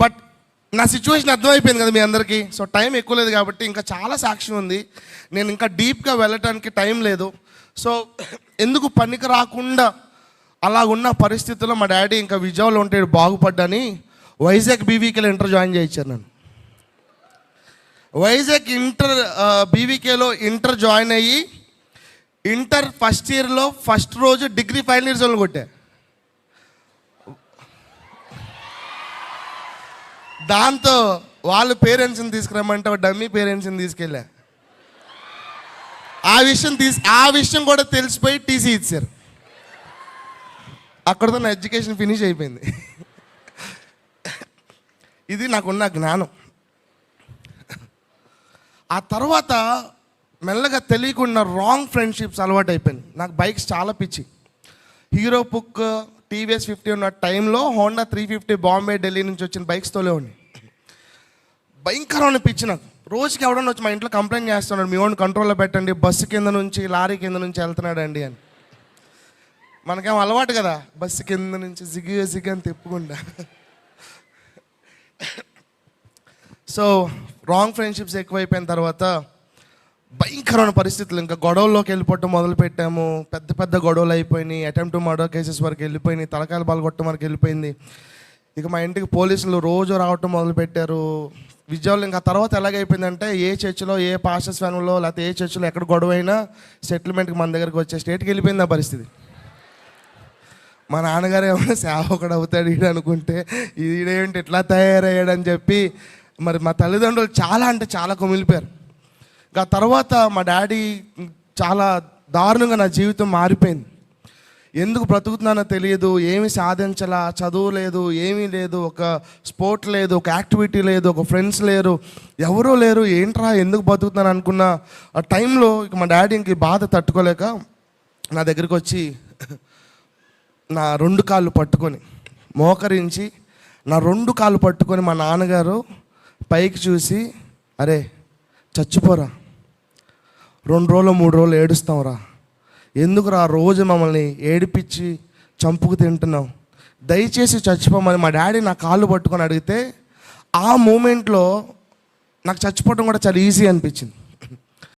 But నా situation అర్థమైపోయింది కదా మీ అందరికీ. సో టైం ఎక్కువ లేదు కాబట్టి ఇంకా చాలా సాక్ష్యం ఉంది. నేను ఇంకా డీప్గా వెళ్ళటానికి టైం లేదు. సో ఎందుకు పనికి రాకుండా అలా ఉన్న పరిస్థితుల్లో మా డాడీ ఇంకా విజయవాడలో ఉంటే బాగుపడ్డని వైజాగ్ బీవీకేలో ఇంటర్ జాయిన్ చేయించాను నన్ను. వైజాగ్ ఇంటర్ బీవీకేలో ఇంటర్ జాయిన్ అయ్యి ఇంటర్ ఫస్ట్ ఇయర్లో ఫస్ట్ రోజు డిగ్రీ ఫైనల్ ఇయర్స్ వాళ్ళు కొట్టా. దాంతో వాళ్ళ పేరెంట్స్ని తీసుకురమ్మంటే డమ్మీ పేరెంట్స్ని తీసుకెళ్ళా. ఆ విషయం తీసి ఆ విషయం కూడా తెలిసిపోయి టీసీ ఇచ్చారు. అక్కడతో నా ఎడ్యుకేషన్ ఫినిష్ అయిపోయింది. ఇది నాకున్న జ్ఞానం. ఆ తర్వాత మెల్లగా తెలియకుండా రాంగ్ ఫ్రెండ్షిప్స్ అలవాటు అయిపోయింది నాకు బైక్స్ చాలా పిచ్చి. హీరో పుక్ టీవీఎస్ ఫిఫ్టీ ఉన్న టైంలో Honda three fifty Bombay Delhi నుంచి వచ్చిన బైక్స్ తోలేవాడిని భయంకరమైన పిచ్చి నాకు. రోజుకి ఎవడన్నా వచ్చి మా ఇంట్లో కంప్లైంట్ చేస్తున్నాడు మీ ఓన్ కంట్రోల్లో పెట్టండి బస్సు కింద నుంచి లారీ కింద నుంచి వెళ్తున్నాడండి అని. మనకేం అలవాటు కదా బస్సు కింద నుంచి జిగి జిగి అని తిప్పకుండా సో రాంగ్ ఫ్రెండ్షిప్స్ ఎక్కువైపోయిన తర్వాత భయంకరమైన పరిస్థితులు. ఇంకా గొడవల్లోకి వెళ్ళిపోవటం మొదలుపెట్టాము. పెద్ద పెద్ద గొడవలు అయిపోయినాయి. అటెంప్ట్ మర్డర్ కేసెస్ వరకు వెళ్ళిపోయినాయి. తలకాయలు పాల్గొట్టడం వరకు వెళ్ళిపోయింది. ఇక మా ఇంటికి పోలీసులు రోజు రావటం మొదలుపెట్టారు. విజయవాడలో ఇంకా తర్వాత ఎలాగైపోయిందంటే ఏ చర్చిలో ఏ పాస్టర్స్ ఫ్యాన్లో లేకపోతే ఏ చర్చిలో ఎక్కడ గొడవ అయినా సెటిల్మెంట్కి మన దగ్గరికి వచ్చే స్టేట్కి వెళ్ళిపోయింది ఆ పరిస్థితి. మా నాన్నగారు ఏమైనా సేవకుడు అవుతాడు ఈడు అనుకుంటే ఈడేంటి ఇట్లా తయారయ్యాడని చెప్పి మరి మా తల్లిదండ్రులు చాలా అంటే చాలా కుమిలిపోయారు. ఆ తర్వాత మా డాడీ చాలా దారుణంగా నా జీవితం మారిపోయింది. ఎందుకు బ్రతుకుతున్నానో తెలియదు ఏమి సాధించాలా చదువు లేదు ఏమీ లేదు ఒక స్పోర్ట్ లేదు ఒక యాక్టివిటీ లేదు ఒక ఫ్రెండ్స్ లేరు ఎవరూ లేరు ఏంట్రా ఎందుకు బతుకుతున్నాను అనుకున్న ఆ టైంలో ఇక మా డాడీ ఇంక బాధ తట్టుకోలేక నా దగ్గరికి వచ్చి నా రెండు కాళ్ళు పట్టుకొని మోకరించి నా రెండు కాళ్ళు పట్టుకొని మా నాన్నగారు పైకి చూసి అరే చచ్చిపోరా. రెండు రోజులు మూడు రోజులు ఏడుస్తాంరా. ఎందుకురా రోజు మమ్మల్ని ఏడిపించి చంపుకు తింటున్నావు? దయచేసి చచ్చిపోమని మా డాడీ నా కాళ్ళు పట్టుకొని అడిగితే ఆ మూమెంట్లో నాకు చచ్చిపోవడం కూడా చాలా ఈజీ అనిపించింది.